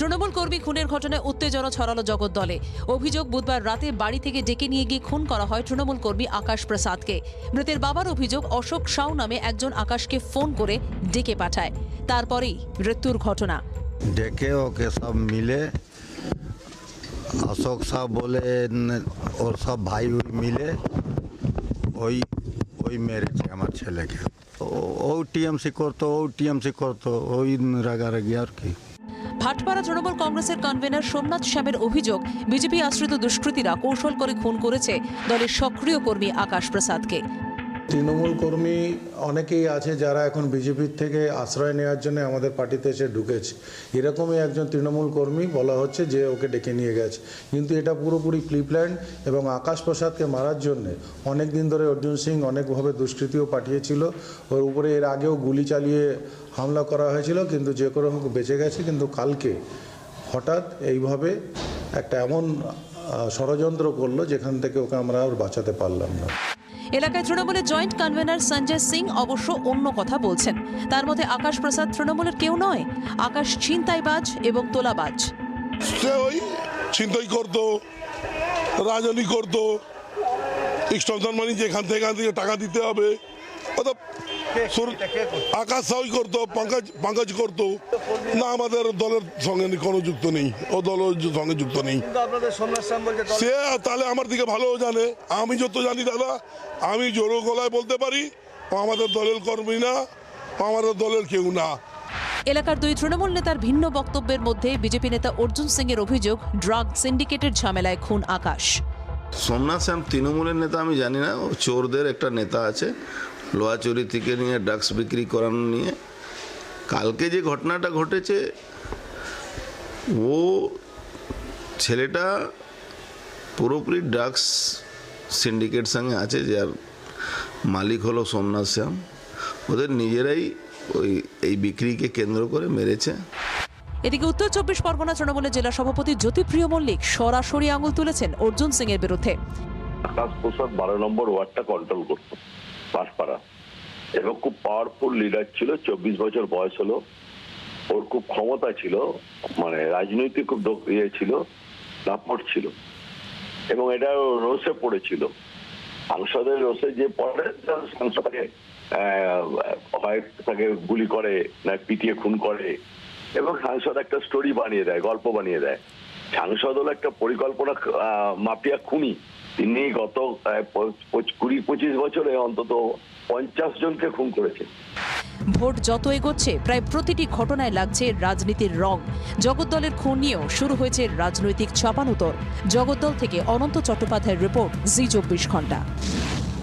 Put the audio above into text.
তৃণমূল কর্মী খুনের ঘটনায় উত্তেজনা ছড়ালো জগদ্দলে। অভিযোগ বুধবার রাতে বাড়ি থেকে ডেকে নিয়ে গিয়ে খুন করা হয় তৃণমূল কর্মী আকাশ প্রসাদকে। মৃতের বাবার অভিযোগ, অশোক সাউ নামে একজন আকাশকে ফোন করে ডেকে পাঠায়। তারপরেই মৃত্যুর ঘটনা। ডেকে ওকে সব মিলে, অশোক সাহ বলে, ওর সব ভাই মিলে ওই ওই মেরেছে আমার ছেলেকে। ও টিএমসি করতো, ও টিএমসি করতো, ওই রাগারাগি আর কি। ভাটপাড়া তৃণমূল কংগ্রেসের কনভেনার সোমনাথ শ্যামের অভিযোগ, বিজেপি আশ্রিত দুষ্কৃতীরা কৌশল করে খুন করেছে। দলের সক্রিয় কর্মী আকাশ প্রসাদকে। তৃণমূল কর্মী অনেকেই আছে যারা এখন বিজেপির থেকে আশ্রয় নেওয়ার জন্য আমাদের পার্টিতে এসে ঢুকেছে। এরকমই একজন তৃণমূল কর্মী বলা হচ্ছে যে ওকে ডেকে নিয়ে গেছে। কিন্তু এটা পুরোপুরি প্রিপ্ল্যান্ড এবং আকাশ প্রসাদকে মারার জন্যে অনেক দিন ধরে অর্জুন সিং অনেকভাবে দুষ্কৃতিও পাঠিয়েছিল। ওর উপরে এর আগেও গুলি চালিয়ে হামলা করা হয়েছিল, কিন্তু যে করে হোক বেঁচে গেছে। কিন্তু কালকে হঠাৎ এইভাবে একটা এমন ষড়যন্ত্র করল যেখান থেকে ওকে আমরা আর বাঁচাতে পারলাম না। এলাকায় তৃণমূলের জয়েন্ট কনভেনার সঞ্জয় সিং অবশ্য অন্য কথা বলছেন। তার মধ্যে আকাশ প্রসাদ তৃণমূলের কেউ নয়, আকাশ ছিনতাইবাজ এবং তোলাবাজ। ছিনতাই করতো রাজনী করতো এক্সটেনশন মানি এখান থেকে টাকা দিতে হবে অত আকাশ সাউই করতো পঙ্কজ পঙ্কজ করতো। না আমাদের দলের সঙ্গে কোনো যুক্ত নেই। ও দলের সঙ্গে যুক্ত নেই। সে তাহলে আমার দিকে ভালো জানে। আমি যত জানি দাদা আমি জোরো গলায় বলতে পারি আমাদের দলের কর্মী না আমাদের দলের কেউ না। এলাকার দুই তৃণমূল নেতার ভিন্ন বক্তব্যের মধ্যে বিজেপি নেতা অর্জুন সিং এর অভিযোগ ড্রাগ সিন্ডিকেটের ঝামেলায় খুন আকাশ। সোমনাথ শ্যাম তৃণমূলের নেতা আমি জানি না ও চোরদের একটা নেতা আছে। লোহা চুরি থেকে নিয়ে ড্রাগস বিক্রি করানো নিয়ে কালকে যে ঘটনাটা ঘটেছে ও ছেলেটা পুরোপুরি ড্রাগস সিন্ডিকেট সঙ্গে আছে যার মালিক হলো সোমনাথ শ্যাম। ওদের নিজেরাই ওই এই বিক্রিকে কেন্দ্র করে মেরেছে। এদিকে উত্তর চব্বিশ পরগনা তৃণমূলের জেলা সভাপতি জ্যোতিপ্রিয় মল্লিক সরাসরি আঙুল তুলেছেন অর্জুন সিং এর বিরুদ্ধে। আকাশ প্রসাদ বারো নম্বর ওয়ার্ডটা কন্ট্রোল করতো। বাঁশপাড়া এবং খুব পাওয়ারফুল লিডার ছিল, চব্বিশ বছর বয়স হলো। ওর খুব ক্ষমতা ছিল মানে রাজনৈতিক খুব ইয়ে ছিল, দাপট ছিল। এবং এটা রোষে পড়েছিল। সাংসদের রোষে যে পড়ে সাংসদকে হয় তাকে গুলি করে, না, পিটিয়ে খুন করে। এবং সাংসদ একটা স্টোরি বানিয়ে দেয়, গল্প বানিয়ে দেয়। সাংসদ হলো একটা পরিকল্পনা মাফিয়া খুনি। তিনি গত কুড়ি, পঁচিশ বছরে অন্তত পঞ্চাশ জনকে খুন করেছে ভোট যত এগোচ্ছে, প্রায় প্রতিটি ঘটনায় লাগছে রাজনীতির রং। জগদ্দলের খুন নিয়েও শুরু হয়েছে রাজনৈতিক চাপানুতর জগদ্দল থেকে অনন্ত চট্টোপাধ্যায়ের রিপোর্ট, জি চব্বিশ ঘণ্টা।